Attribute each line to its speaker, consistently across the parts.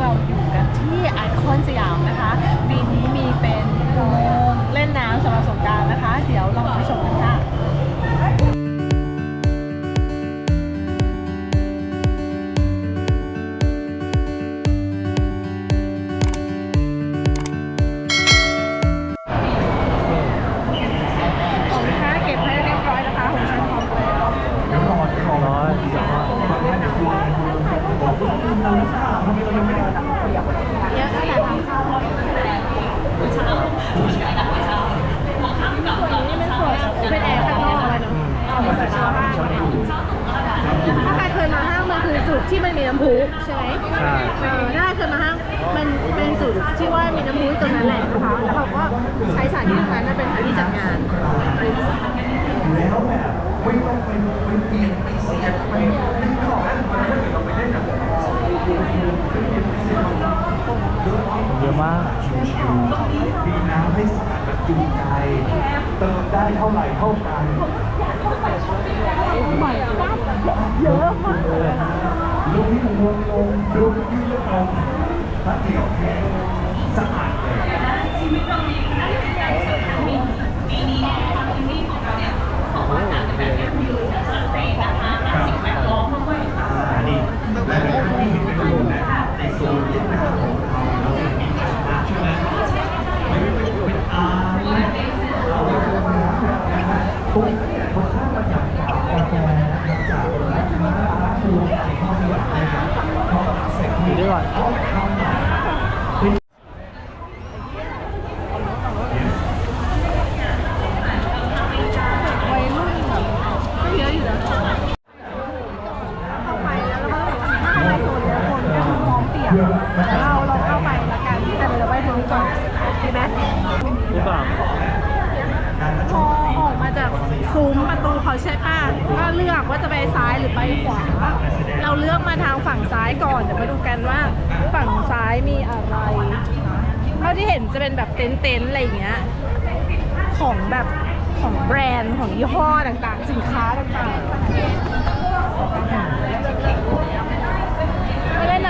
Speaker 1: เราอยู่กันที่ไอคอนสยามนะคะปีนี้มีเป็นอุโมงค์เล่นน้ำสำหรับสงกรารนะคะ เดี๋ยวลองไปชมกันค่ะ เยอะตั้งแต่ทำข้าวส่วนนี้เป็นส่วนเป็นแอร์ข้างนอกเลยเนาะถ้าใครเคยมาห้างมันคือจุดที่มันมีน้ำพุใช่ไหม
Speaker 2: ใช่
Speaker 1: เออถ้าใครเคยมาห้างมันเป็นจุดที่ว่ามีน้ำพุตรงนั้นแหละนะคะ แล้วเขาก็ใช้สถานที่ตรงนั้นเป็นสถานที่จัดงานวิ่งไปวิ่งไป
Speaker 2: เปลี่ย
Speaker 3: นไปเสียไปนึก
Speaker 2: อ เยอะมาก
Speaker 3: มีน้ำให้สะอาดแบบจูงใจเติมได้เท่าไหร่เท่ากันใหม่
Speaker 1: เยอะมากเลย
Speaker 3: ลูกที่ลงลงลูกที่เลือกลงพระเดี่ยวแท้สะอาดเลยชีวิตเรามีครั้งใหญ่สุดในปีนนี้และที่เห็นเป็นรูปนะในโซนเวียดนามของเราเรามีจัดมาใช่ไหมไม่ว่าจะเป็นอาร์เราปุ๊บพอข้ามมาจากกาแฟนะครับจากร้านค้าร้านปูขายข้าวสวยนะครับพอเสร็จ
Speaker 2: อยู่ด้วยก่อน
Speaker 3: เอาเข้ามาเป็น
Speaker 1: วัยรุ่นแบบก็เยอะอยู่นะเข้าไปแล้วแล้วก็ถ้าอะไรโซนเนี้ยคนก็มองเปียกเราเราเข้าไปละกันแต่เราไปตรงนี้ก่อนดีไหม
Speaker 2: หรือเปล่า
Speaker 1: พอออกมาจากซุ้มประตู เขาใช่ป่ะก็เลือกว่าจะไปซ้ายหรือไปขวา เราเลือกมาทางฝั่งซ้ายก่อนเดี๋ยวมาดูกันว่าฝั่งซ้ายมีอะไรเท่าที่เห็นจะเป็นแบบเต็นท์ๆอะไรอย่างเงี้ยของแบบของแบรนด์ของยี่ห้อต่างๆ สินค้าต่างๆ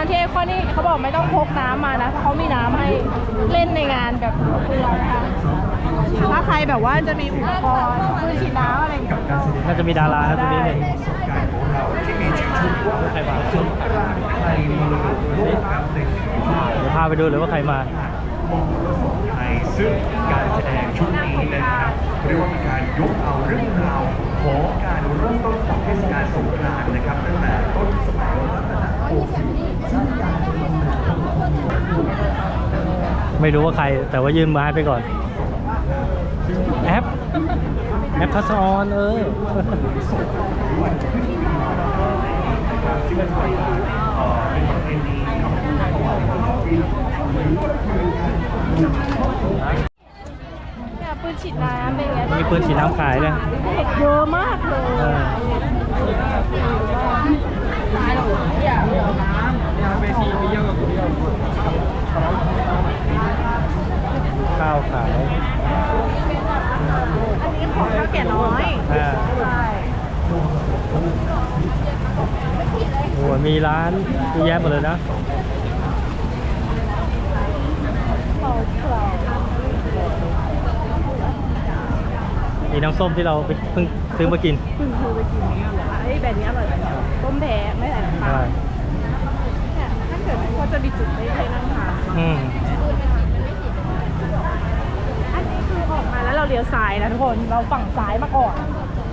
Speaker 1: ไม่เล่นน้ำที่ไอคอนนี่เขาบอกไม่ต้องพกน้ำมานะเพราะเขามีน้ำให้เล่นในงานแบบเปลืองนะคะถ้าใครแบบว่าจะมีอุปกรณ์คือฉีดน้ำอะไรอย่างเงี้ย
Speaker 2: น่าจะมีดารานะตรงนี้หนึ่ง
Speaker 3: ประสบการณ์ของเราที่มีชื่อชุดว่า
Speaker 2: ใครมา
Speaker 3: สงกรานต์ไทยมรดกโลกครับหนึ่ง
Speaker 2: เดี๋ยวพาไปดูเลยว่าใครมา
Speaker 3: มงคลสงไทยซึ่งการแสดงชุดนี้นะครับเรียกว่าเป็นการยกเอาเรื่องราวของการเริ่มต้นของเทศกาลสงกรานต์นะครับตั้งแต่ต้นสมัยรัตนโกสินทร์ สร้างการเป็นมา
Speaker 2: ไม่รู้ว่าใคร แต่ว่ายื่นไม้ไปก่อน แอป แอปทัศออนเออ
Speaker 3: ที่เป็นประเพณีทำบุญถวายพระปี
Speaker 1: เนี่ยปืนฉีดน้ำเป็นไง
Speaker 2: มีปืนฉีดน้ำขายเลย
Speaker 1: เห็ดเยอะมากเลย
Speaker 2: เออ ข้าวขาย
Speaker 1: อันนี้ของข้าวแก่น้อย
Speaker 2: อ่า
Speaker 1: ใช่
Speaker 2: โอ้โหมีร้านเยอะแยะหมดเลยนะ
Speaker 1: เราเผื่อ
Speaker 2: มีน้ำส้มที่เราไปเพิ่งซื้อมากิน
Speaker 1: เพิ่งเคยไปกินไอ้แบบนี้อร่อยต้มแพ้ไม่ใส่น้ำตา
Speaker 2: ใช่
Speaker 1: ลเนี่ยถ้าเกิดเขาจะมีจุดให้ให้นั่งทาน
Speaker 2: อืม
Speaker 1: อันนี้คือออกมาแล้วเราเลี้ยวซ้ายนะทุกคนเราฝั่งซ้ายมาก่อน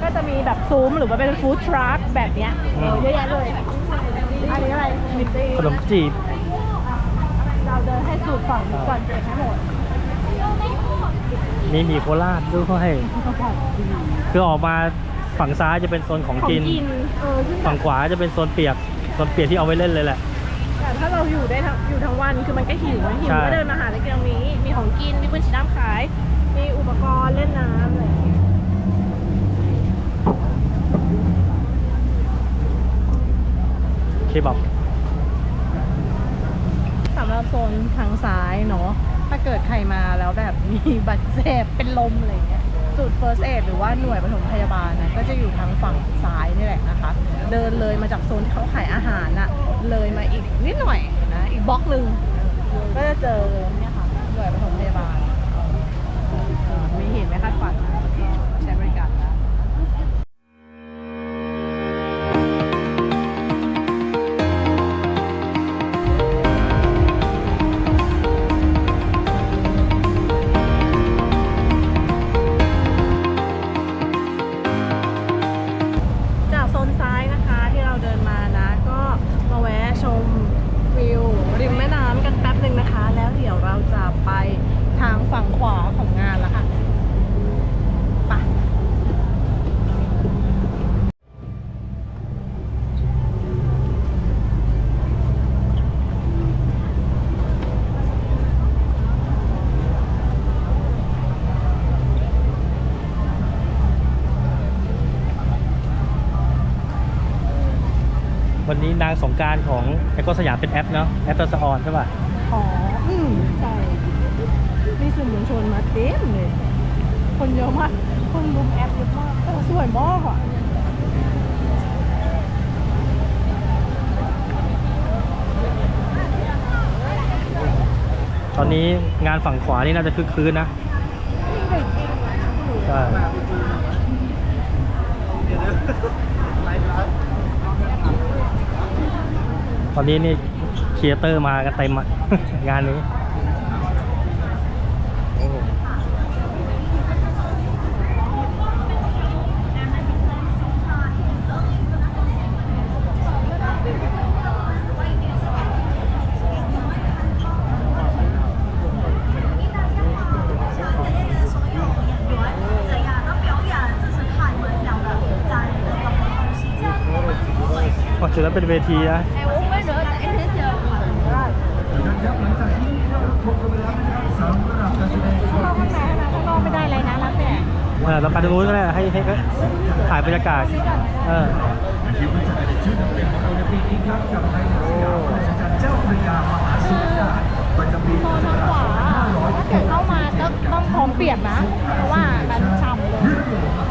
Speaker 1: ก็จะมีแบบซุ้มหรือว่าเป็นฟู้ดทรัคแบบเนี้ยเออเยอะแยะเลยอันนี้อะไรมิตตี้
Speaker 2: ขนมจีบ
Speaker 1: เราเดินให้สูตรฝั่งนี้ก่อนเก็บให้หมด
Speaker 2: มีหมี่โคราชด้วยคือออกมาฝั่งซ้ายจะเป็นโซนของ
Speaker 1: ของ
Speaker 2: กิน
Speaker 1: กินเออซึ่งแบ
Speaker 2: ฝั่
Speaker 1: บ
Speaker 2: งขวาจะเป็นโซนเปียก โซนเปียกที่เอาไว้เล่นเลยแหละ
Speaker 1: แต่ถ้าเราอยู่ได้ทั้งอยู่ทั้งวันคือมันก็หิวอะหิว
Speaker 2: ใช่
Speaker 1: ก็เดินมาหาอะไรกินตรงนี้ มีของกิน มีปืนฉีดน้ำขาย มีอุปกรณ์เล่นน้ำอะไรอย่างเงี้ย
Speaker 2: เคบับ
Speaker 1: สำหรับโซนทางซ้ายเนาะถ้าเกิดใครมาแล้วแบบมีบัตรเจ็บเป็นลมอะไรอย่างเงี้ย จุด first aid หรือว่าหน่วยปฐมพยาบาลนะก็จะอยู่ทางฝั่งซ้ายนี่แหละนะคะ เดินเลยมาจากโซนที่เขาขายอาหารน่ะเลยมาอีกนิดหน่อยนะอีกบล็อกหนึ่งก็จะเจอเนี่ยค่ะหน่วยปฐมพยาบาลมีเห็นไหม่คาดฝันนะ นนี้นาง
Speaker 2: สงกรารของไอคอนสยามเป็นแอปเนาะแอปทัสออนใช่ป่ะ
Speaker 1: อ๋อ อืมใช่มีสื่อมวลชนมาเต็มเลย คนเยอะมาก คนรุมแอปเยอะมากเออสวยมากอะ
Speaker 2: ตอนนี้งานฝั่งขวานี่น่าจะคึกคืนนะใช่ ตอนนี้นี่เคียเตอร์มากันเต็มงานนี้ถือว่าเป็นเวทีนะ
Speaker 1: เอ
Speaker 2: อเราไปตรงนู้นก็ได้ให้ให้ให้ถ่ายบรรยากาศ เออ
Speaker 1: โซนทางขวาถ้าเกิดเข้ามาต้องต้องพร้อมเปียกนะ เพราะว่ามันฉ่ำเลย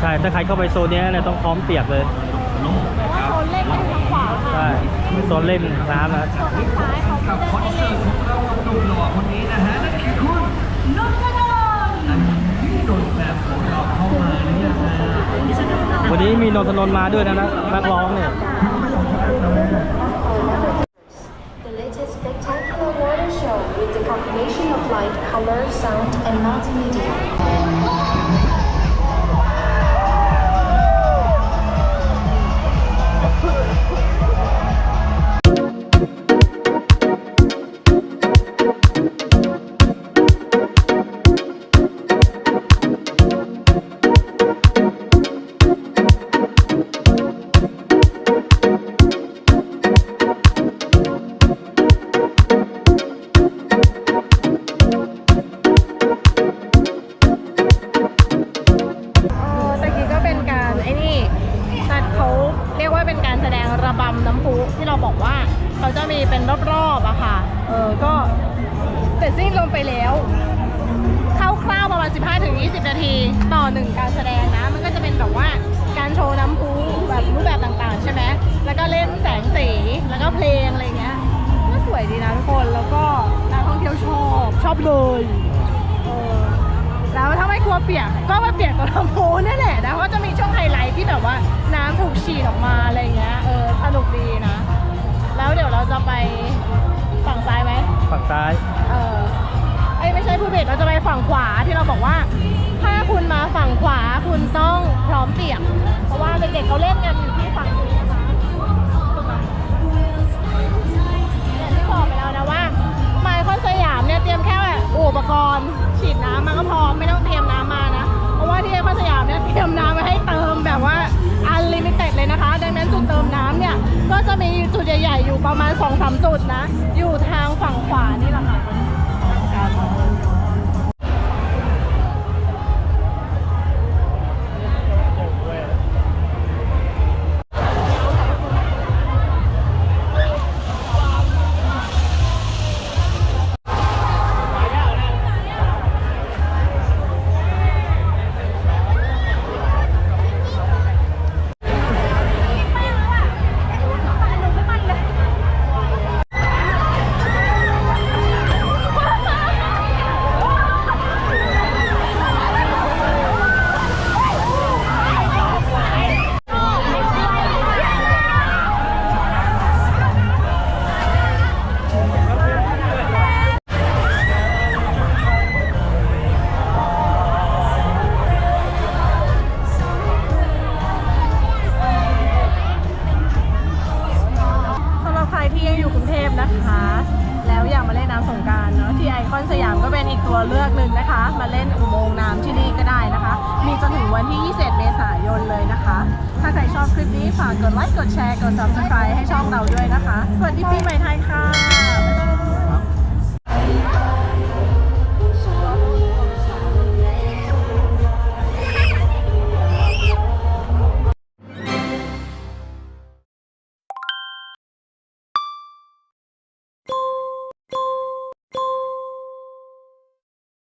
Speaker 2: ใช่ถ้าใครเข้าไปโซนเนี้ยเนี่ยต้องพร้อมเปียกเลย
Speaker 1: เพราะว่าโซนเล่นก็อยู่ทางขวาค่ะ
Speaker 2: ใช่โซนเล่นน้ำนะ
Speaker 1: ส่วนทางซ้ายเขาไม่ได้ให้เล่น
Speaker 3: หนุ่มหล่อคนนี้นะฮะนั่นคือคุณนนท
Speaker 2: วันนี้มีนนทนนท์มาด้วยนะนะนักร้องเนี่ย
Speaker 1: 15-20 นาทีต่อหนึ่งการแสดงนะ มันก็จะเป็นแบบว่าการโชว์น้ำพุแบบรูปแบบต่างๆ ใช่ไหมแล้วก็เล่นแสงสีแล้วก็เพลงอะไรเงี้ยก็สวยดีนะทุกคนแล้วก็นักท่องเที่ยวชอบชอบเลยเออแล้วถ้าไม่กลัวเปียกก็มาเปียกตัวลำพูนี่แหละนะเพราะจะมีช่วงไฮไลท์ที่แบบว่าน้ำถูกฉีดออกมาอะไรเงี้ยเออสนุกดีนะ แล้วเดี๋ยวเราจะไปฝั่งซ้ายไหม
Speaker 2: ฝั่งซ้าย
Speaker 1: เออไอ้ยไม่ใช่ผู้เบสเราจะไปฝั่งขวาที่เราบอกว่า ถ้าคุณมาฝั่งขวาคุณต้องพร้อมเปียก เพราะว่าเด็กๆเขาเล่นกันอยู่ที่ฝั่งนี้นะคะอย่างที่บอกไปแล้วนะว่าไมคอนสยามเนี่ยเตรียมแค่อุปกรณ์ฉีดน้ำมาก็พอไม่ต้องเตรียมน้ำมานะ เพราะว่าที่ไอคอนสยามเนี่ยเตรียมน้ำไว้ให้เติมแบบว่าอันลิมิเต็ดเลยนะคะ ดังนั้นจุดเติมน้ำเนี่ยก็จะมีจุดใหญ่ ๆ อยู่ประมาณ2อสจุดนะ อยู่ทางฝั่งขวานี่แหละค่ะ เราด้วยนะคะ สวัสดีปีใหม่